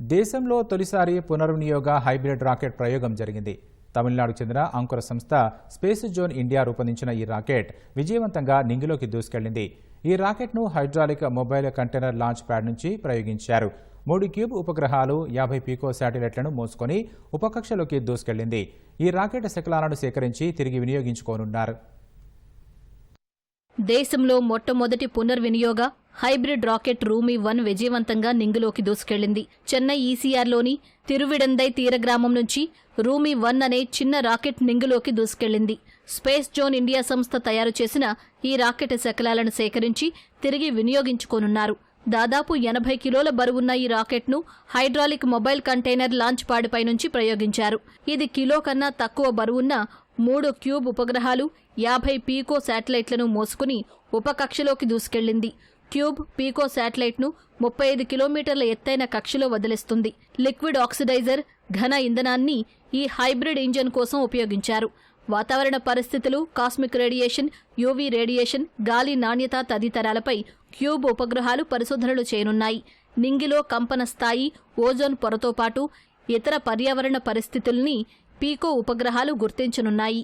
దేశంలో తొలిసారి పునర్వినియోగ hybrid rocket ప్రయోగం జరిగింది. తమిళనాడుకు చెందిన అంకుర సంస్థ స్పేస్ జోన్ ఇండియా రూపొందించిన ఈ రాకెట్ విజయవంతంగా నింగిలోకి దూసుకెళ్ళింది ఈ రాకెట్ను hydraulic mobile container launch pad నుంచి ప్రయోగించారు. మూడు క్యూబ్ ఉపగ్రహాలు యాభై పీకో శాటిలైట్లను మోసుకొని ఉపకక్షలోకి దూసుకెళ్ళింది ఈ రాకెట్ శకలాలను సేకరించి తిరిగి వినియోగించుకోనున్నారు. దేశంలో మొట్టమొదటి పునర్వినియోగ హైబ్రిడ్ రాకెట్ రూమీ వన్ విజయవంతంగా నింగులోకి దూసుకెళ్ళింది చెన్నై ఈసీఆర్లోని తిరువిడందై తీరగ్రామం నుంచి రూమీ వన్ అనే చిన్న రాకెట్ నింగులోకి దూసుకెళ్ళింది స్పేస్ జోన్ ఇండియా సంస్థ తయారు చేసిన ఈ రాకెట్ శకలాలను సేకరించి తిరిగి వినియోగించుకోనున్నారు. దాదాపు ఎనభై కిలోల బరువున్న ఈ రాకెట్ను హైడ్రాలిక్ మొబైల్ కంటైనర్ లాంచ్ ప్యాడ్పై నుంచి ప్రయోగించారు. ఇది కిలో కన్నా తక్కువ బరువున్న మూడు క్యూబ్ ఉపగ్రహాలు యాభై పీకో శాటిలైట్లను మోసుకుని ఉపకక్షలోకి దూసుకెళ్ళింది ట్యూబ్ పీకో శాటిలైట్ను ముప్పై ఐదు కిలోమీటర్ల ఎత్తైన కక్షలో వదిలిస్తుంది. లిక్విడ్ ఆక్సిడైజర్ ఘన ఇంధనాన్ని ఈ హైబ్రిడ్ ఇంజన్ కోసం ఉపయోగించారు. వాతావరణ పరిస్థితులు కాస్మిక్ రేడియేషన్ యూవీ రేడియేషన్ గాలి నాణ్యత తదితరాలపై క్యూబ్ ఉపగ్రహాలు పరిశోధనలు చేయనున్నాయి. నింగిలో కంపన స్థాయి ఓజోన్ పొరతో పాటు ఇతర పర్యావరణ పరిస్థితుల్ని పీకో ఉపగ్రహాలు గుర్తించనున్నాయి.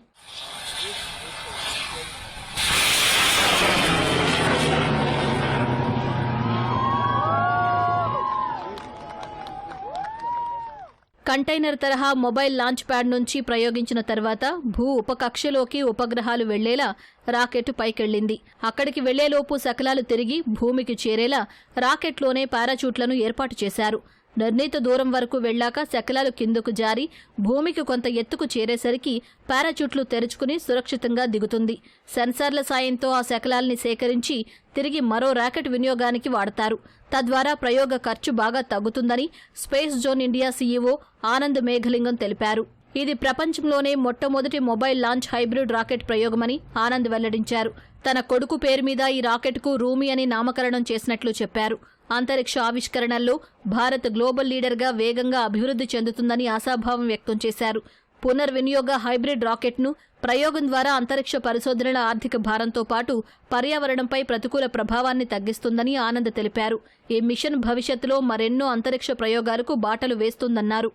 కంటైనర్ తరహా మొబైల్ లాంచ్ ప్యాడ్ నుంచి ప్రయోగించిన తర్వాత భూ ఉపకక్షలోకి ఉపగ్రహాలు వెళ్ళేలా రాకెట్ పైకెళ్ళింది అక్కడికి వెళ్ళేలోపు శకలాలు తిరిగి భూమికి చేరేలా రాకెట్లోనే పారాచూట్లను ఏర్పాటు చేశారు. నిర్ణీత దూరం వరకు వెళ్ళాక శకలాలు కిందకు జారి భూమికి కొంత ఎత్తుకు చేరేసరికి పారాచూట్లు తెరుచుకుని సురక్షితంగా దిగుతుంది. సెన్సార్ల సాయంతో ఆ శకలాల్ని సేకరించి తిరిగి మరో రాకెట్ వినియోగానికి వాడతారు. తద్వారా ప్రయోగ ఖర్చు బాగా తగ్గుతుందని space zone India CEO Anand Meghalingam తెలిపారు. ఇది ప్రపంచంలోనే మొట్టమొదటి మొబైల్ లాంచ్ హైబ్రిడ్ రాకెట్ ప్రయోగమని ఆనంద్ వెల్లడించారు. తన కొడుకు పేరు మీద ఈ రాకెట్కు రూమి అని నామకరణం చేసినట్లు చెప్పారు. అంతరిక్ష ఆవిష్కరణల్లో భారత్ గ్లోబల్ లీడర్గా వేగంగా అభివృద్ధి చెందుతుందని ఆశాభావం వ్యక్తం చేశారు. పునర్వినియోగ హైబ్రిడ్ రాకెట్ను ప్రయోగం ద్వారా అంతరిక్ష పరిశోధనల ఆర్థిక భారంతో పాటు పర్యావరణంపై ప్రతికూల ప్రభావాన్ని తగ్గిస్తుందని ఆనంద్ తెలిపారు. ఈ మిషన్ భవిష్యత్తులో మరెన్నో అంతరిక్ష ప్రయోగాలకు బాటలు వేస్తుందన్నారు.